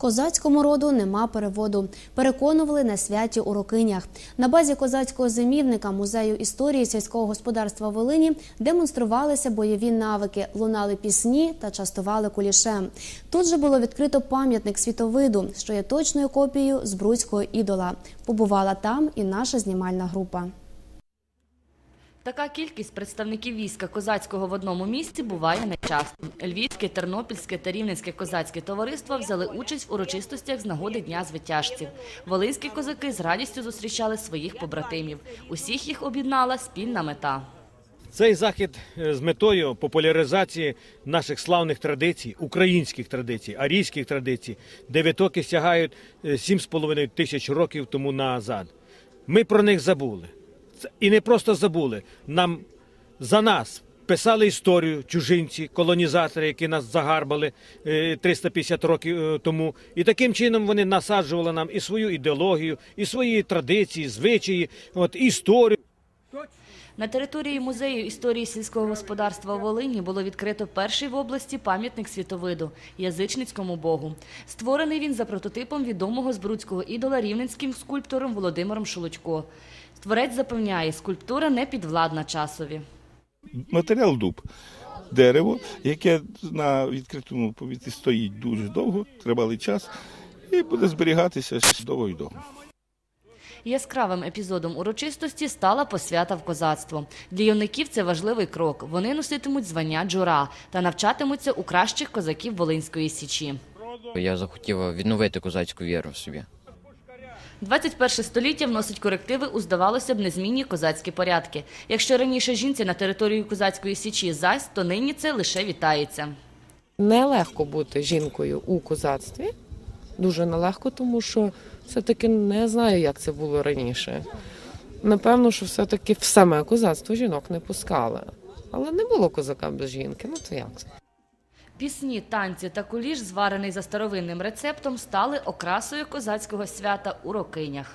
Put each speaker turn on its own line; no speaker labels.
Козацькому роду нема переводу. Переконували на святі у Рокинях. На базі козацького зимівника музею історії сільського господарства Волині демонструвалися бойові навики, лунали пісні та частували кулішем. Тут же було відкрито пам'ятник світовиду, що є точною копією збруцького ідола. Побувала там і наша знімальна група.
Така кількість представників війська козацького в одному місці буває нечасто. Львівське, Тернопільське та Рівненське козацьке товариства взяли участь в урочистостях з нагоди Дня звитяжців. Волинські козаки з радістю зустрічали своїх побратимів. Усіх їх об'єднала спільна мета.
Цей захід е, з метою популяризації наших славних традицій, українських традицій, арійських традицій, де витоки сягають е, 7,5 тисяч років тому назад. Ми про них забули. І не просто забули. Нам за нас писали історію чужинці, колонізатори, які нас загарбали е, 350 років е, тому. І таким чином вони насаджували нам і свою ідеологію, і свої традиції, звичаї, от, історію.
На території музею історії сільського господарства Волині було відкрито перший в області пам'ятник світовиду язичницькому богу. Створений він за прототипом відомого збруцького ідола рівненським скульптором Володимиром Шолодько. Творець запевняє, скульптура не підвладна часові.
матеріал дуб. Дерево, яке на відкритому повітрі стоїть дуже довго, тривалий час, і буде зберігатися довго і довго.
Яскравим епізодом урочистості стала посвята в козацтво. Для юнаків це важливий крок. Вони носитимуть звання джура та навчатимуться у кращих козаків Волинської січі.
Я захотів відновити козацьку віру в собі.
21 століття вносить корективи у, здавалося б, незмінні козацькі порядки. Якщо раніше жінці на територію козацької січі зась, то нині це лише вітається.
Нелегко бути жінкою у козацтві. Дуже нелегко, тому що все-таки не знаю, як це було раніше. Напевно, що все-таки в саме козацтво жінок не пускали. Але не було козака без жінки. Ну то як?
Пісні, танці та куліш, зварений за старовинним рецептом, стали окрасою козацького свята у Рокинях.